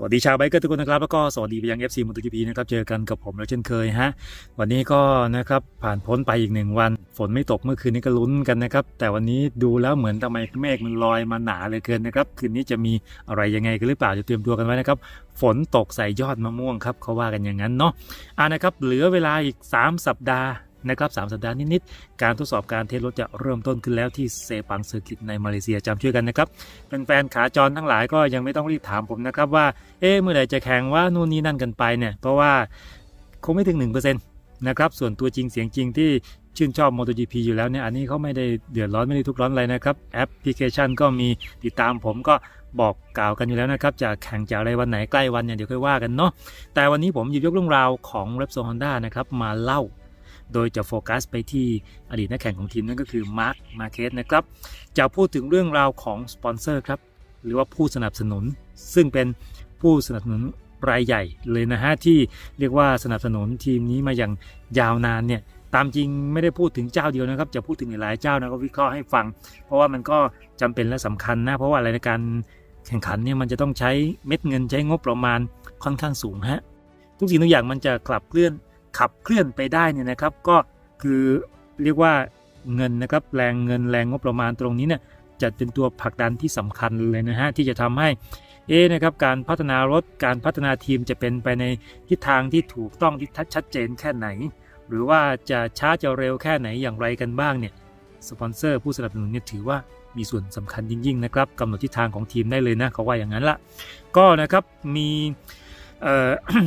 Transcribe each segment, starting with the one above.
สวัสดีชาวไบเกอร์ทุกคนนะครับ แล้วก็สวัสดีไปยัง FC m o t o GP นะครับ เจอกันกับผมแล้วเช่นเคยฮะ วันนี้ก็นะครับผ่านพ้นไปอีกหนึ่งวัน ฝนไม่ตกเมื่อคืนนี้ก็ลุ้นกันนะครับ แต่วันนี้ดูแล้วเหมือนทำไมเมฆมันลอยมาหนาเลยเกินนะครับ คืนนี้จะมีอะไรยังไงกันหรือเปล่าจะเตรียมตัวกันไว้นะครับ ฝนตกใส่ยอดมะม่วงครับเขาว่ากันอย่างนั้นเนาะอ่านะครับเหลือเวลาอีก 3 สัปดาห์ นะครับสามสัปดาห์นิดๆการทดสอบการเทสรถจะเริ่มต้นขึ้นแล้วที่เซปังเซอร์กิตในมาเลเซียจำช่วยกันนะครับเป็นแฟนขาจรทั้งหลายก็ยังไม่ต้องรีบถามผมนะครับว่าเอ๊ะเมื่อไหร่จะแข่งว่านู่นนี่นั่นกันไปเนี่ยเพราะว่าคงไม่ถึง 1%นะครับส่วนตัวจริงเสียงจริงที่ชื่นชอบ MotoGP อยู่แล้วเนี่ยอันนี้เขาไม่ได้เดือดร้อนไม่ได้ทุกข์ร้อนอะไรนะครับแอปพลิเคชันก็มีติดตามผมก็บอกกล่าวกันอยู่แล้วนะครับจะแข่งจะอะไรวันไหนใกล้วันเนี่ยเดี๋ยวค่อยว่ากันเนาะแต่วันนี้ผมหยิบยกเรื่องราวของ Repsol Honda นะครับมาเล่า โดยจะโฟกัสไปที่อดีตนักแข่งของทีมนั่นก็คือมาร์คมาเคสนะครับ จะพูดถึงเรื่องราวของสปอนเซอร์ครับ หรือว่าผู้สนับสนุน ซึ่งเป็นผู้สนับสนุนรายใหญ่เลยนะฮะ ที่เรียกว่าสนับสนุนทีมนี้มาอย่างยาวนานเนี่ยตามจริงไม่ได้พูดถึงเจ้าเดียวนะครับ จะพูดถึงหลายเจ้านะก็วิเคราะห์ให้ฟัง เพราะว่ามันก็จำเป็นและสำคัญนะ เพราะว่าอะไรในการแข่งขันเนี่ยมันจะต้องใช้เม็ดเงินใช้งบประมาณค่อนข้างสูงฮะทุกสิ่งทุกอย่างมันจะขับเคลื่อน ขับเคลื่อนไปได้เนี่ยนะครับ ก็คือเรียกว่าเงินนะครับแรงเงินแรงงบประมาณตรงนี้เนี่ยจะเป็นตัวผลักดันที่สำคัญเลยนะฮะที่จะทำให้เอะนะครับการพัฒนารถการพัฒนาทีมจะเป็นไปในทิศทางที่ถูกต้องที่ชัดเจนแค่ไหน หรือว่าจะช้าจะเร็วแค่ไหนอย่างไรกันบ้างเนี่ยสปอนเซอร์ผู้สนับสนุนเนี่ยถือว่ามีส่วนสำคัญยิ่งๆนะครับกำหนดทิศทางของทีมได้เลยนะเขาว่าอย่างนั้นละก็นะครับมี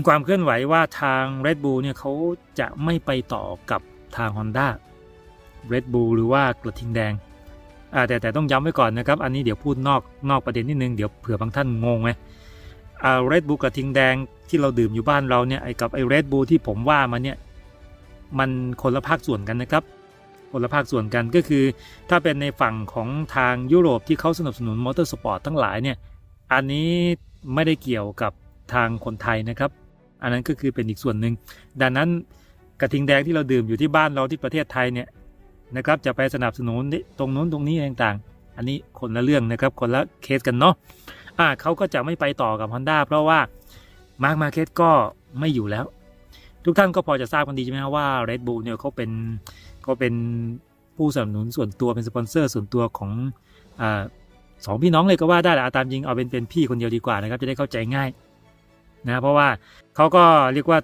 ความเคลื่อนไหวว่าทาง Red Bull เนี่ยเขาจะไม่ไปต่อกับทาง Honda Red Bull หรือว่ากระทิงแดงแต่แต่ต้องย้ำไว้ก่อนนะครับ อันนี้เดี๋ยวพูดนอกนอกประเด็นนิดนึง เดี๋ยวเผื่อบางท่านงงไหมเรดบูลกระทิงแดงที่เราดื่มอยู่บ้านเราเนี่ยไอ้กับไอ้เรดบูลที่ผมว่ามาเนี่ยมันคนละภาคส่วนกันนะครับคนละภาคส่วนกันก็คือ ถ้าเป็นในฝั่งของทางยุโรปที่เขาสนับสนุนมอเตอร์สปอร์ตทั้งหลายเนี่ยอันนี้ไม่ได้เกี่ยวกับ ทางคนไทยนะครับ อันนั้นก็คือเป็นอีกส่วนหนึ่งดังนั้นกระทิงแดงที่เราดื่มอยู่ที่บ้านเราที่ประเทศไทยเนี่ยนะครับจะไปสนับสนุนตรงนู้นตรงนี้ต่างๆ อันนี้คนละเรื่องนะครับคนละเคสกันเนาะอ่าเขาก็จะไม่ไปต่อกับ Honda เพราะว่ามาร์ k มาเก็ตก็ไม่อยู่แล้ว ทุกท่านก็พอจะทราบกันดีใช่ไหมครับว่า Red Bull เนี่ยเขาเป็นเขาเป็นผู้สนับสนุนส่วนตัวเป็นสปอนเซอร์ส่วนตัวของอ่าสองพี่น้องเลยก็ว่าได้แหละตามจริงเอาเป็นเป็นพี่คนเดียวดีกว่านะครับจะได้เข้าใจง่าย นะเพราะว่าเขาก็เรียกว่า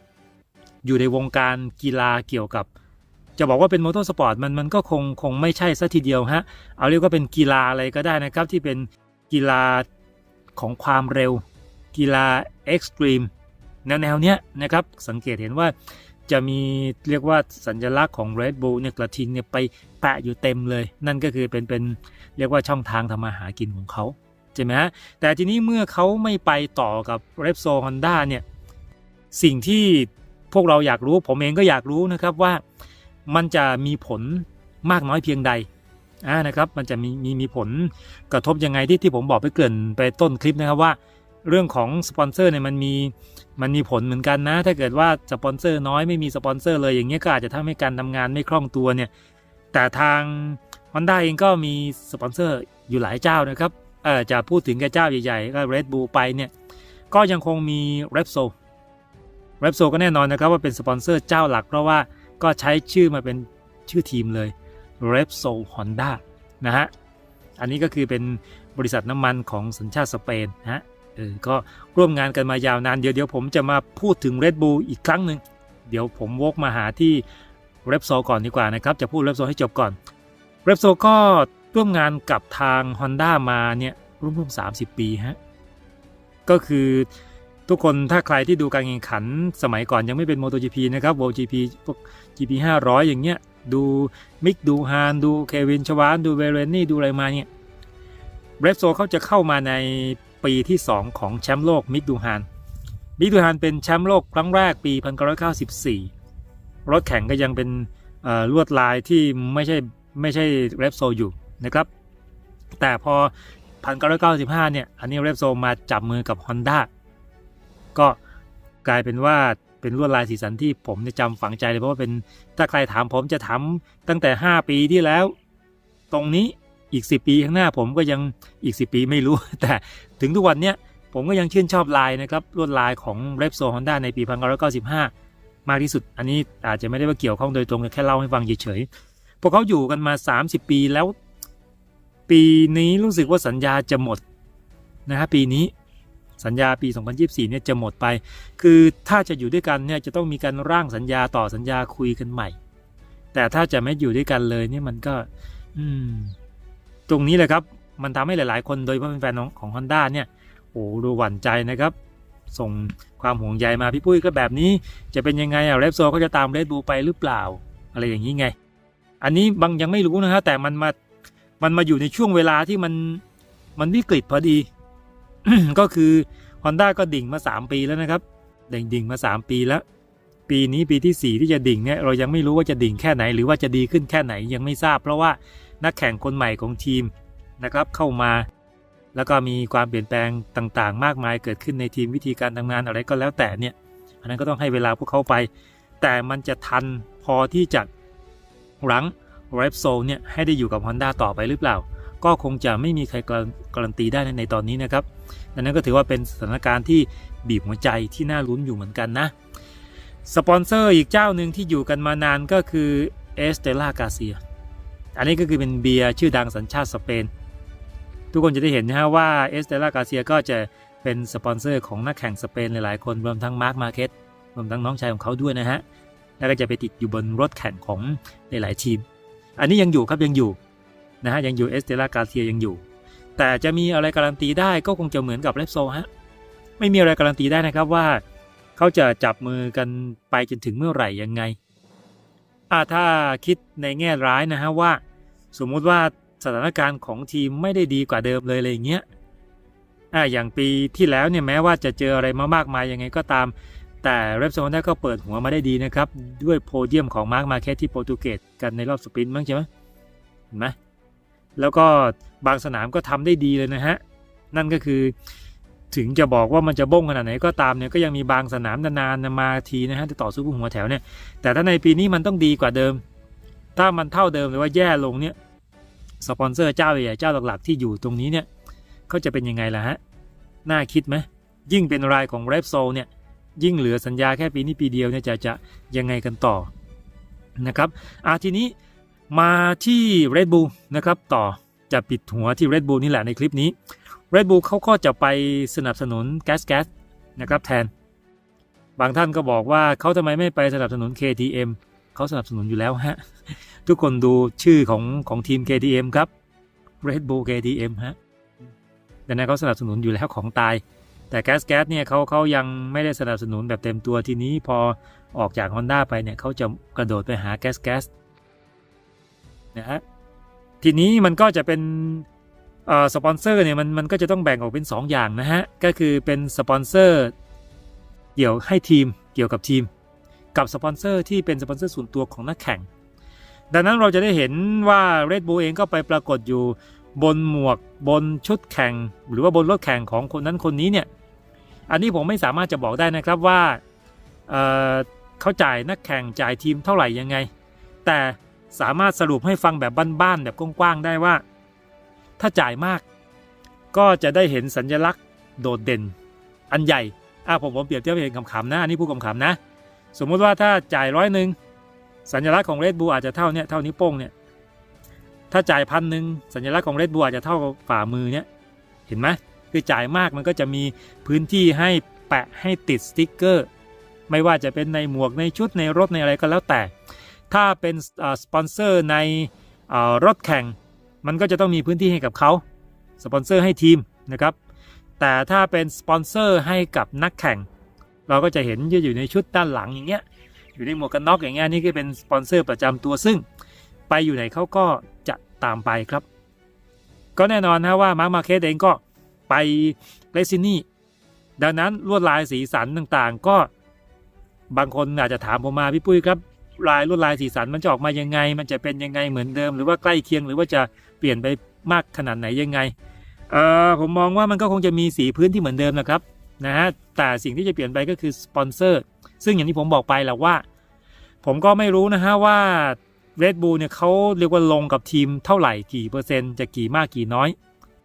อยู่ในวงการกีฬาเกี่ยวกับ จะบอกว่าเป็นมอเตอร์สปอร์ตมันมันก็คงคงไม่ใช่ซะทีเดียวฮะเอาเรียกว่าเป็นกีฬาอะไรก็ได้นะครับ ที่เป็นกีฬาของความเร็ว กีฬาเอ็กซ์ตรีมแนวแนวเนี้ยนะครับสังเกตเห็นว่าจะมีเรียกว่าสัญลักษณ์ของ Red Bull เนี่ยกระทิงเนี่ยไปแปะอยู่เต็มเลย นั่นก็คือเป็นเป็นเรียกว่าช่องทางทำมาหากินของเขา ใช่ไหมฮะแต่ทีนี้เมื่อเขาไม่ไปต่อกับ Repsol Honda เนี่ยสิ่งที่พวกเราอยากรู้ผมเองก็อยากรู้นะครับว่ามันจะมีผลมากน้อยเพียงใดอ่านะครับมันจะมีมีมีผลกระทบยังไงที่ที่ผมบอกไปเกริ่นไปต้นคลิปนะครับว่า เรื่องของสปอนเซอร์เนี่ยมันมีมันมีผลเหมือนกันนะ ถ้าเกิดว่าสปอนเซอร์น้อยไม่มีสปอนเซอร์เลยอย่างเงี้ยก็อาจจะทำให้การทำงานไม่คล่องตัวเนี่ยแต่ทาง Honda เองก็มีสปอนเซอร์อยู่หลายเจ้านะครับ เออจะพูดถึงแค่เจ้าใหญ่ๆก็ Red Bull ไปเนี่ย ก็ยังคงมี Repsol Repsol ก็แน่นอนนะครับว่าเป็นสปอนเซอร์เจ้าหลัก เพราะว่าก็ใช้ชื่อมาเป็นชื่อทีมเลย Repsol Honda นะฮะ อันนี้ก็คือเป็นบริษัทน้ำมันของสัญชาติสเปนนะฮะเออก็ร่วมงานกันมายาวนาน เดี๋ยวเดี๋ยวผมจะมาพูดถึง Red Bull อีกครั้งหนึ่งเดี๋ยวผมวกมาหาที่ Repsol ก่อนดีกว่านะครับ จะพูด Repsol ให้จบก่อน Repsol ก็ ร่วมงานกับทาง Honda มาเนี่ยร่วมๆ30ปีฮะก็คือทุกคนถ้าใครที่ดูการแข่งขันสมัยก่อนยังไม่เป็น MotoGP นะครับ World GP พวก GP 500 อย่างเงี้ย ดูมิกดูฮานดูเควินชวาน ดูเวเรนนี่ ดูอะไรมาเนี่ยเบรฟโซเขาจะเข้ามาในปีที่ 2 ของแชมป์โลกมิกดูฮานมิกดูฮานเป็นแชมป์โลกครั้งแรกปี 1994 รถแข่งก็ยังเป็นลวดลายที่ไม่ใช่ไม่ใช่เรฟโซอยู่ นะครับ แต่พอ 1995 เนี่ย อันนี้เรฟโซมาจับมือกับ Honda ก็กลายเป็นว่าเป็นลวดลายสีสันที่ผมจำฝังใจเลยเพราะว่าเป็นถ้าใครถามผมจะถามตั้งแต่ 5 ปีที่แล้ว ตรงนี้อีก 10 ปีข้างหน้าผมก็ยังอีก 10 ปีไม่รู้ แต่ถึงทุกวันเนี้ยผมก็ยังชื่นชอบลายนะครับลวดลายของ r e p s o Honda ในปี 1995 มากที่สุด อันนี้อาจจะไม่ได้ว่าเกี่ยวข้องโดยตรงแค่เล่าให้ฟังเฉยๆพวกเขาอยู่กันมา 30 ปีแล้ว ปีนี้รู้สึกว่าสัญญาจะหมดนะฮะปีนี้สัญญาปี 2024 เนี่ยจะหมดไป คือถ้าจะอยู่ด้วยกันเนี่ยจะต้องมีการร่างสัญญาต่อสัญญาคุยกันใหม่ แต่ถ้าจะไม่อยู่ด้วยกันเลยเนี่ยมันก็ อืม ตรงนี้แหละครับ มันทำให้หลาย ๆ คนโดยเฉพาะแฟนของ Honda เนี่ย โอ้ดูหวั่นใจนะครับ ส่งความห่วงใยมาพี่ปุ้ยก็แบบนี้ จะเป็นยังไงอะเรปโซก็จะตามเรดบูไปหรือเปล่า อะไรอย่างนี้ไง อันนี้บางยังไม่รู้นะฮะแต่มันมา มันมาอยู่ในช่วงเวลาที่มันมันวิกฤตพอดี ก็คือ Honda ก็ดิ่งมา 3 ปีแล้วนะครับดิ่งดิ่งมา 3 ปีแล้ว ปีนี้ปีที่ 4 ที่จะดิ่งเนี่ยเรายังไม่รู้ว่าจะดิ่งแค่ไหน หรือว่าจะดีขึ้นแค่ไหนยังไม่ทราบ เพราะว่านักแข่งคนใหม่ของทีมนะครับเข้ามา แล้วก็มีความเปลี่ยนแปลงต่างๆ มากมายเกิดขึ้นในทีมวิธีการทำงานอะไรก็แล้วแต่เนี่ยอันนั้นก็ต้องให้เวลาพวกเขาไป แต่มันจะทันพอที่จะรั้ง r e p s o เนี่ยให้ได้อยู่กับ Honda ต่อไปหรือเปล่า ก็คงจะไม่มีใครการันตีได้ในตอนนี้นะครับดังนั้นก็ถือว่าเป็นสถานการณ์ที่บีบหัวใจที่น่าลุ้นอยู่เหมือนกันนะสปอนเซอร์อีกเจ้าหนึ่งที่อยู่กันมานานก็คือเอสเตล่ากาเซียอันนี้ก็คือเป็นเบียร์ชื่อดังสัญชาติสเปน ทุกคนจะได้เห็นนะฮะว่าเอสเตล่ากาเซียก็จะเป็นสปอนเซอร์ของนักแข่งสเปนหลายๆคนรวมทั้งมาร์คมาเก็ตรวมทั้งน้องชายของเขาด้วยนะฮะ แล้วก็จะไปติดอยู่บนรถแข่งของหลายๆทีม อันนี้ยังอยู่ครับยังอยู่นะฮะยังอยู่เอสเตล่ากาเซียยังอยู่ แต่จะมีอะไรการันตีได้ก็คงจะเหมือนกับเลปโซฮะไม่มีอะไรการันตีได้นะครับว่า เขาจะจับมือกันไปจนถึงเมื่อไหร่ยังไงอ่าถ้าคิดในแง่ร้ายนะฮะว่า สมมุติว่าสถานการณ์ของทีมไม่ได้ดีกว่าเดิมเลยอะไรอย่างเงี้ยอ่าอย่างปีที่แล้วเนี่ยแม้ว่าจะเจออะไรมามากมายยังไงก็ตาม แต่เรปโซนได้ก็เปิดหัวมาได้ดีนะครับ ด้วยโพเดียมของมาร์คมาแคทที่โปรตุเกสกันในรอบสปรินต์มั้งใช่ไหมเห็นไหมแล้วก็บางสนามก็ทำได้ดีเลยนะฮะ นั่นก็คือถึงจะบอกว่ามันจะบ้งขนาดไหนก็ตามเนี่ยก็ยังมีบางสนามนานๆมาทีนะฮะจะต่อสู้กับหัวแถวเนี่ย แต่ถ้าในปีนี้มันต้องดีกว่าเดิม ถ้ามันเท่าเดิมหรือว่าแย่ลงเนี่ยสปอนเซอร์เจ้าใหญ่เจ้าหลักๆที่อยู่ตรงนี้เนี่ยเขาจะเป็นยังไงล่ะฮะน่าคิดไหมยิ่งเป็นรายของเรปโซเนี่ย ยิ่งเหลือสัญญาแค่ปีนี้ปีเดียวเนี่ยจะจะยังไงกันต่อนะครับอาทีนี้มาที่ Red Bull นะครับต่อจะปิดหัวที่ Red Bull นี่แหละในคลิปนี้ Red Bull เขาก็จะไปสนับสนุนแก๊สแก๊สนะครับแทน บางท่านก็บอกว่าเขาทำไมไม่ไปสนับสนุน KTM เขาสนับสนุนอยู่แล้วฮะ ทุกคนดูชื่อของของทีม KTM ครับ Red Bull KTM ฮะดังนั้นเขาสนับสนุนอยู่แล้วของตาย แต่แก๊สแก๊สเนี่ยเขาเขายังไม่ได้สนับสนุนแบบเต็มตัวทีนี้พอออกจาก Honda ไปเนี่ยเขาจะกระโดดไปหาแก๊สแก๊สนะฮะทีนี้มันก็จะเป็นเอ่อสปอนเซอร์เนี่ยมันมันก็จะต้องแบ่งออกเป็น 2 อย่างนะฮะ ก็คือเป็นสปอนเซอร์เกี่ยวให้ทีมเกี่ยวกับทีม กับสปอนเซอร์ที่เป็นสปอนเซอร์ส่วนตัวของนักแข่ง ดังนั้นเราจะได้เห็นว่า Red Bull เองก็ไปปรากฏอยู่บนหมวกบนชุดแข่ง หรือว่าบนรถแข่งของคนนั้นคนนี้เนี่ย อันนี้ผมไม่สามารถจะบอกได้นะครับว่าเเขาจ่ายนักแข่งจ่ายทีมเท่าไหร่ยังไง แต่สามารถสรุปให้ฟังแบบบ้านๆแบบกว้างๆได้ว่า ถ้าจ่ายมาก ก็จะได้เห็นสัญลักษณ์โดดเด่น อันใหญ่อะผมผมเปรียบเทียบเห็นคำๆนะอันนี้พูดคำๆนะ สมมุติว่าถ้าจ่ายร้อยหนึ่งสัญลักษณ์ของเรดบูอาจจะเท่าเนี้ยเท่านิ้วโป้งเนี่ยถ้าจ่ายพันหนึ่งสัญลักษณ์ของเรดบูอาจจะเท่าฝ่ามือเนี่ยเห็นไหม คือจ่ายมากมันก็จะมีพื้นที่ให้แปะให้ติดสติ๊กเกอร์ ไม่ว่าจะเป็นในหมวกในชุดในรถในอะไรก็แล้วแต่ ถ้าเป็นสปอนเซอร์ในรถแข่ง มันก็จะต้องมีพื้นที่ให้กับเขาสปอนเซอร์ให้ทีมนะครับ แต่ถ้าเป็นสปอนเซอร์ให้กับนักแข่ง เราก็จะเห็นจะอยู่ในชุดด้านหลังอย่างเงี้ย อยู่ในหมวกกันน็อกอย่างเงี้ยนี่ก็เป็นสปอนเซอร์ประจำตัวซึ่ง ไปอยู่ไหนเขาก็จะตามไปครับ ก็แน่นอนนะว่ามาร์คมาเคสเองก็ ไปเลซินี่ดังนั้นลวดลายสีสันต่างๆ ก็บางคนอาจจะถามผมมาพี่ปุ้ยครับลายลวดลายสีสันมันจะออกมายังไง มันจะเป็นยังไงเหมือนเดิม หรือว่าใกล้เคียงหรือว่าจะเปลี่ยนไปมากขนาดไหนยังไงเอ่อผมมองว่ามันก็คงจะมีสีพื้นที่เหมือนเดิมนะครับนะฮะแต่สิ่งที่จะเปลี่ยนไปก็คือสปอนเซอร์ซึ่งอย่างที่ผมบอกไปแหละว่า ผมก็ไม่รู้นะฮะว่า Red Bull เนี่ยเขาเรียกว่าลงกับทีมเท่าไหร่กี่เปอร์เซ็นต์จะกี่มากกี่น้อย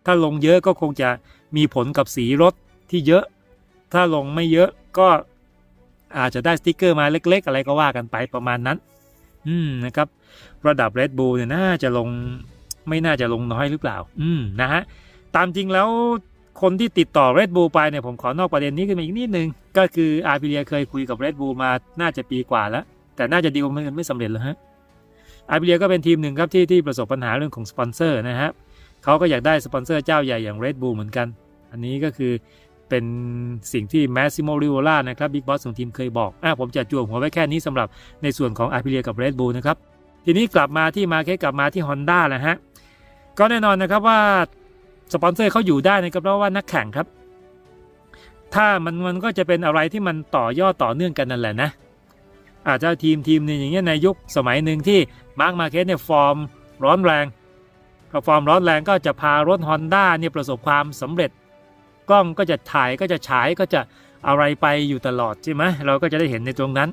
ถ้าลงเยอะก็คงจะมีผลกับสีรถที่เยอะ ถ้าลงไม่เยอะก็อาจจะได้สติกเกอร์มาเล็ก ๆ อะไรก็ว่ากันไปประมาณนั้น อืมนะครับ ระดับ Red Bull เนี่ยน่าจะลงไม่น่าจะลงน้อยหรือเปล่า อืมนะฮะ ตามจริงแล้วคนที่ติดต่อ Red Bull ไปเนี่ยผมขอนอกประเด็นนี้ขึ้นมาอีกนิดนึง ก็คืออาร์พิเลียเคยคุยกับ Red Bull มาน่าจะปีกว่าแล้ว แต่น่าจะดีลมันไม่สำเร็จแล้วฮะอาร์พิเลียก็เป็นทีมหนึ่งครับที่ที่ประสบปัญหาเรื่องของสปอนเซอร์นะฮะ เขาก็อยากได้สปอนเซอร์เจ้าใหญ่อย่าง Red Bull เหมือนกัน อันนี้ก็คือเป็นสิ่งที่แมสซิโมริโอล่านะครับบิ๊กบอสของทีมเคยบอกอะผมจะจวงหัวไว้แค่นี้สำหรับในส่วนของอาร์พิเลียกับ Red Bull นะครับ ทีนี้กลับมาที่มาเคกลับมาที่ Honda แหละฮะ ก็แน่นอนนะครับว่าสปอนเซอร์เขาอยู่ได้นะครับเพราะว่านักแข่งครับ ถ้ามันมันก็จะเป็นอะไรที่มันต่อยอดต่อเนื่องกันนั่นแหละนะอาจจะทีมทีมนึงอย่างเงี้ยในยุคสมัยหนึ่งที่มาร์คมาเคสเนี่ยฟอร์มร้อนแรง พอฟอร์มร้อนแรงก็จะพารถ Honda เนี่ยประสบความสำเร็จ กล้องก็จะถ่ายก็จะฉายก็จะอะไรไปอยู่ตลอดใช่ไหมเราก็จะได้เห็นในตรงนั้น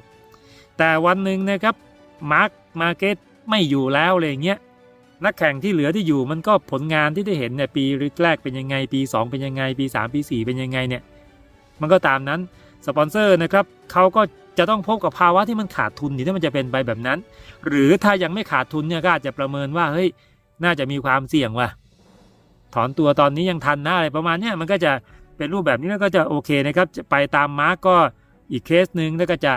แต่วันหนึ่งนะครับมาร์คมาเก็ตไม่อยู่แล้วอะไรเงี้ยนักแข่งที่เหลือที่อยู่มันก็ผลงานที่ได้เห็นเนี่ยปีแรกเป็นยังไง ปี 2 เป็นยังไง ปี 3 ปี 4 เป็นยังไงเนี่ยมันก็ตามนั้นสปอนเซอร์นะครับเขาก็จะต้องพบกับภาวะที่มันขาดทุนที่ถ้ามันจะเป็นไปแบบนั้น หรือถ้ายังไม่ขาดทุนเนี่ยก็อาจจะประเมินว่าเฮ้ย น่าจะมีความเสี่ยงว่ะ ถอนตัวตอนนี้ยังทันนะอะไรประมาณเนี้ยมันก็จะเป็นรูปแบบนี้แล้วก็จะโอเคนะครับจะไปตามมาร์กก็อีกเคสหนึ่งแล้วก็จะ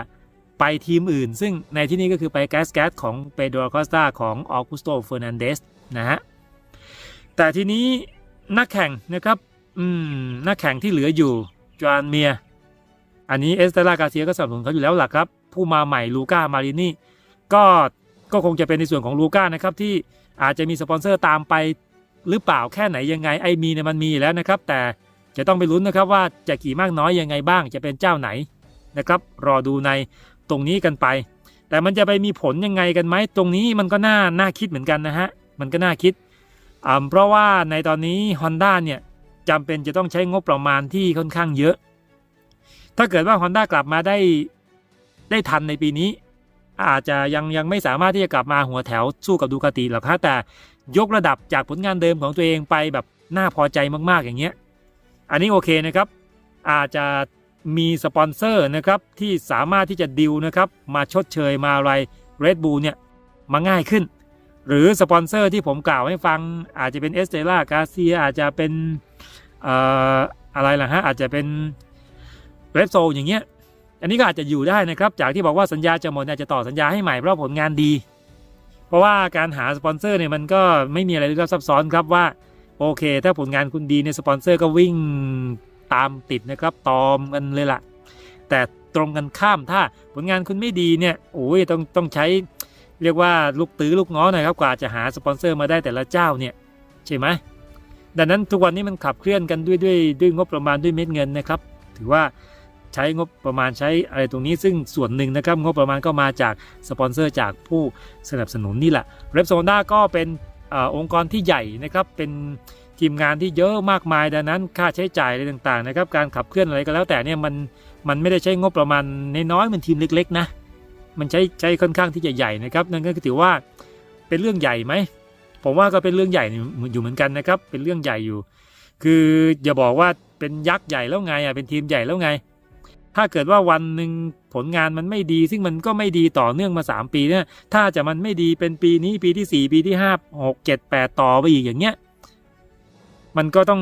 ไปทีมอื่น ซึ่งในที่นี้ก็คือไปแกสแกสของเปโดรคอสตาของออกุสโตเฟอร์นันเดสนะฮะแต่ทีนี้นักแข่งนะครับอืมนักแข่งที่เหลืออยู่จอห์นเมีย อันนี้เอสเตลากาเซียก็สนับสนุนเขาอยู่แล้วหลักครับ ผู้มาใหม่ลูก้ามารินี่ก็ก็คงจะเป็นในส่วนของลูก้านะครับที่ อาจจะมีสปอนเซอร์ตามไปหรือเปล่าแค่ไหนยังไงไอมีเนี่ยมันมีแล้วนะครับ แต่จะต้องไปลุ้นนะครับว่าจะกี่มากน้อยยังไงบ้างจะเป็นเจ้าไหนนะครับ รอดูในตรงนี้กันไป แต่มันจะไปมีผลยังไงกันไหมตรงนี้มันก็น่าน่าคิดเหมือนกันนะฮะมันก็น่าคิดอ่าเพราะว่าในตอนนี้ Honda เนี่ยจำเป็นจะต้องใช้งบประมาณที่ค่อนข้างเยอะ ถ้าเกิดว่า Honda กลับมาได้ได้ทันในปีนี้ อาจจะยังยังไม่สามารถที่จะกลับมาหัวแถวสู้กับดูคาติหรอกฮะแต่ยกระดับจากผลงานเดิมของตัวเองไปแบบน่าพอใจมากๆอย่างเงี้ย อันนี้โอเคนะครับ อาจจะมีสปอนเซอร์นะครับที่สามารถที่จะดิวนะครับมาชดเชยมาอะไร Red Bull เนี่ยมาง่ายขึ้น หรือสปอนเซอร์ที่ผมกล่าวให้ฟังอาจจะเป็นเอสเตล่ากาเซียอาจจะเป็นอออะไรล่ะฮะอาจจะเป็นเรดโซอย่างเงี้ย อันนี้ก็อาจจะอยู่ได้นะครับ จากที่บอกว่าสัญญาจะหมดอาจจะต่อสัญญาให้ใหม่เพราะผลงานดี เพราะว่าการหาสปอนเซอร์เนี่ยมันก็ไม่มีอะไรลึกลับซับซ้อนครับว่า โอเค ถ้าผลงานคุณดีเนี่ยสปอนเซอร์ก็วิ่งตามติดนะครับตอมกันเลยล่ะ แต่ตรงกันข้ามถ้าผลงานคุณไม่ดีเนี่ยโอ้ยต้องต้องใช้เรียกว่าลูกตื้อลูกง้อหน่อยครับกว่าจะหาสปอนเซอร์มาได้แต่ละเจ้าเนี่ยใช่ไหมดังนั้นทุกวันนี้มันขับเคลื่อนกันด้วยด้วยด้วยงบประมาณด้วยเม็ดเงินนะครับ ถือว่า ใช้งบประมาณใช้อะไรตรงนี้ซึ่งส่วนหนึ่งนะครับงบประมาณก็มาจากสปอนเซอร์จากผู้สนับสนุนนี่แหละเรปโซนาก็เป็นอองค์กรที่ใหญ่นะครับเป็นทีมงานที่เยอะมากมายดังนั้นค่าใช้จ่ายอะไรต่างๆนะครับการขับเคลื่อนอะไรก็แล้วแต่เนี่ยมันมันไม่ได้ใช้งบประมาณน้อยๆเหมือนทีมเล็ก ๆ นะ มันใช้ใช้ค่อนข้างที่จะใหญ่นะครับนั่นก็ถือว่าเป็นเรื่องใหญ่ไหมผมว่าก็เป็นเรื่องใหญ่อยู่เหมือนกันนะครับเป็นเรื่องใหญ่อยู่ คืออย่าบอกว่าเป็นยักษ์ใหญ่แล้วไงอะเป็นทีมใหญ่แล้วไง ถ้าเกิดว่าวันหนึ่งผลงานมันไม่ดี ซึ่งมันก็ไม่ดีต่อเนื่องมา 3 ปีเนี่ยถ้าจะมันไม่ดีเป็นปีนี้ปีที่ 4 ปีที่ 5 6 7 8 ต่อไปอีกอย่างเงี้ยมันก็ต้อง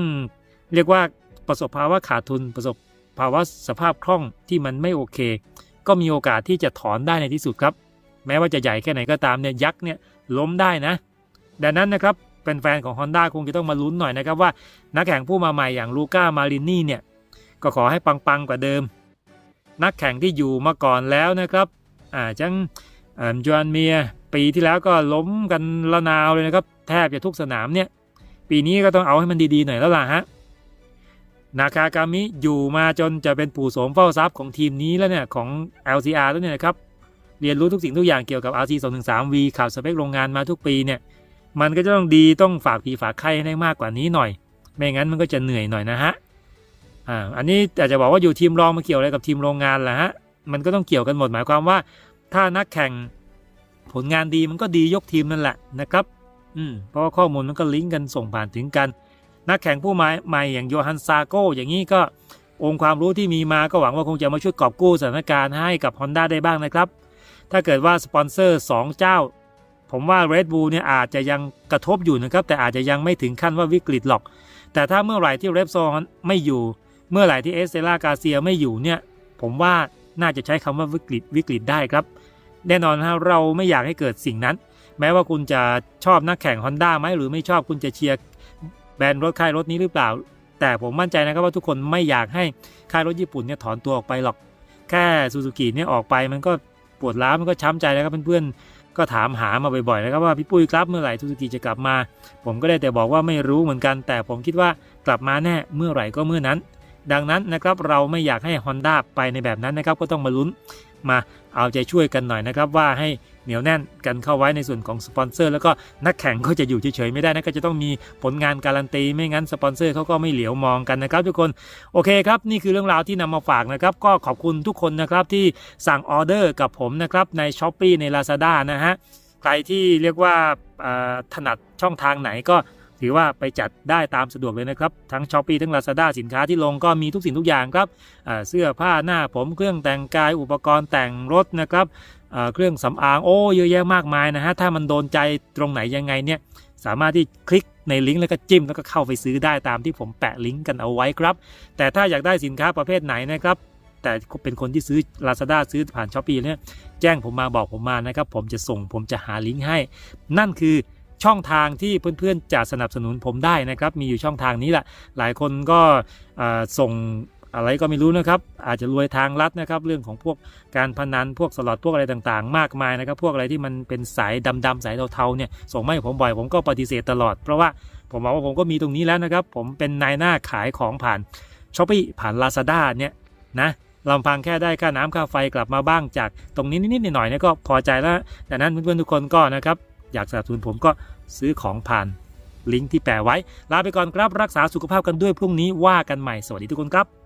เรียกว่าประสบภาวะขาดทุนประสบภาวะสภาพคล่องที่มันไม่โอเค ก็มีโอกาสที่จะถอนได้ในที่สุดครับ แม้ว่าจะใหญ่แค่ไหนก็ตามเนี่ยยักษ์เนี่ยล้มได้นะ ดังนั้นนะครับเป็นแฟนของ Honda คงจะต้องมาลุ้นหน่อยนะครับว่า นักแข่งผู้มาใหม่อย่างลูก้ามารินี่เนี่ยก็ขอให้ปังๆกว่าเดิม นักแข่งที่อยู่มาก่อนแล้วนะครับอ่าจังจอห์นเมียปีที่แล้วก็ล้มกันละนาวเลยนะครับ แทบจะทุกสนามเนี่ย ปีนี้ก็ต้องเอาให้มันดีๆหน่อยแล้วล่ะฮะนาคากามิอยู่มาจนจะเป็นปู่โสมเฝ้าทรัพย์ของทีมนี้แล้วเนี่ย ของ LCR แล้วเนี่ยนะครับ เรียนรู้ทุกสิ่งทุกอย่างเกี่ยวกับ RC 2 1 3 V ข่าวสเปคโรงงานมาทุกปีเนี่ย มันก็จะต้องดีต้องฝากผีฝากไข่ให้ได้มากกว่านี้หน่อย ไม่งั้นมันก็จะเหนื่อยหน่อยนะฮะ อ่าอันนี้อาจจะบอกว่าอยู่ทีมรองมาเกี่ยวอะไรกับทีมโรงงานล่ะฮะมันก็ต้องเกี่ยวกันหมดหมายความว่า ถ้านักแข่งผลงานดีมันก็ดียกทีมนั่นแหละนะครับอืมเพราะว่าข้อมูลมันก็ลิงก์กันส่งผ่านถึงกัน นักแข่งผู้ใหม่อย่างโยฮันซาโกอย่างนี้ก็องค์ความรู้ที่มีมาก็หวังว่าคงจะมาช่วยกอบกู้สถานการณ์ให้กับ Honda ได้บ้างนะครับ ถ้าเกิดว่าสปอนเซอร์ 2 เจ้า ผมว่า Red Bull เนี่ยอาจจะยังกระทบอยู่นะครับ แต่อาจจะยังไม่ถึงขั้นว่าวิกฤตหรอก แต่ถ้าเมื่อไหร่ที่เรปโซนไม่อยู่ เมื่อไหร่ที่เอสเซล่ากาเซียไม่อยู่เนี่ยผมว่าน่าจะใช้คำว่าวิกฤตวิกฤตได้ครับ แน่นอนนะเราไม่อยากให้เกิดสิ่งนั้น แม้ว่าคุณจะชอบนักแข่ง Honda ไหมหรือไม่ชอบคุณจะเชียร์แบรนด์รถค่ายรถนี้หรือเปล่า แต่ผมมั่นใจนะครับว่าทุกคนไม่อยากให้ค่ายรถญี่ปุ่นเนี่ยถอนตัวออกไปหรอก แค่ซูซูกิเนี่ยออกไปมันก็ปวดร้าวมันก็ช้ำใจนะครับเพื่อนๆก็ถามหามาบ่อยๆนะครับว่าพี่ปุ้ยครับเมื่อไหร่ซูซูกิจะกลับมา ผมก็ได้แต่บอกว่าไม่รู้เหมือนกัน แต่ผมคิดว่ากลับมาแน่เมื่อไหร่ก็เมื่อนั้น ดังนั้นนะครับเราไม่อยากให้ Honda ไปในแบบนั้นนะครับก็ต้องมาลุ้นมาเอาใจช่วยกันหน่อยนะครับว่าให้เหนียวแน่นกันเข้าไว้ในส่วนของสปอนเซอร์แล้วก็นักแข่งก็จะอยู่เฉยๆไม่ได้นะก็จะต้องมีผลงานการันตีไม่งั้นสปอนเซอร์เขาก็ไม่เหลียวมองกันนะครับ ทุกคนโอเคครับนี่คือเรื่องราวที่นำมาฝากนะครับ ก็ขอบคุณทุกคนนะครับที่สั่งออเดอร์กับผมนะครับใน s h อ p e e ใน Lazada นะฮะใครที่เรียกว่าถนัดช่องทางไหนก็ ถือว่าไปจัดได้ตามสะดวกเลยนะครับ ทั้ง s h อ p e e ทั้ง Lazada สินค้าที่ลงก็มีทุกสิ่งทุกอย่างครับเสื้อผ้าหน้าผมเครื่องแต่งกายอุปกรณ์แต่งรถนะครับเครื่องสำอางโอ้เยอะแยะมากมายนะฮะถ้ามันโดนใจตรงไหนยังไงเนี่ยสามารถที่คลิกในลิงก์แล้วก็จิ้มแล้วก็เข้าไปซื้อได้ตามที่ผมแปะลิงก์กันเอาไว้ครับ แต่ถ้าอยากได้สินค้าประเภทไหนนะครับแต่เป็นคนที่ซื้อ Lazada ซื้อผ่าน s h อ p e e เนี่ยแจ้งผมมาบอกผมมานะครับผมจะส่งผมจะหาลิงก์ให้ นั่นคือ ช่องทางที่เพื่อนๆจะสนับสนุนผมได้นะครับ มีอยู่ช่องทางนี้แหละ หลายคนก็ส่งอะไรก็ไม่รู้นะครับ อาจจะรวยทางลัดนะครับ เรื่องของพวกการพนันพวกสล็อตพวกอะไรต่างๆ มากมายนะครับ พวกอะไรที่มันเป็นสายดำๆสายเทาๆเนี่ยส่งมาให้ผมบ่อยผมก็ปฏิเสธตลอด เพราะว่าผมบอกว่าผมก็มีตรงนี้แล้วนะครับ ผมเป็นนายหน้าขายของผ่านช้อปปี้ผ่าน Lazada เนี่ยนะลำพังแค่ได้ค่าน้ำค่าไฟกลับมาบ้างจากตรงนี้นิดๆหน่อยๆเนี่ยก็พอใจแล้วแต่นั้นเพื่อนๆทุกคนก็นะครับ อยากสนับสนุนผมก็ซื้อของผ่านลิงก์ที่แปะไว้ ลาไปก่อนครับ รักษาสุขภาพกันด้วยพรุ่งนี้ว่ากันใหม่ สวัสดีทุกคนครับ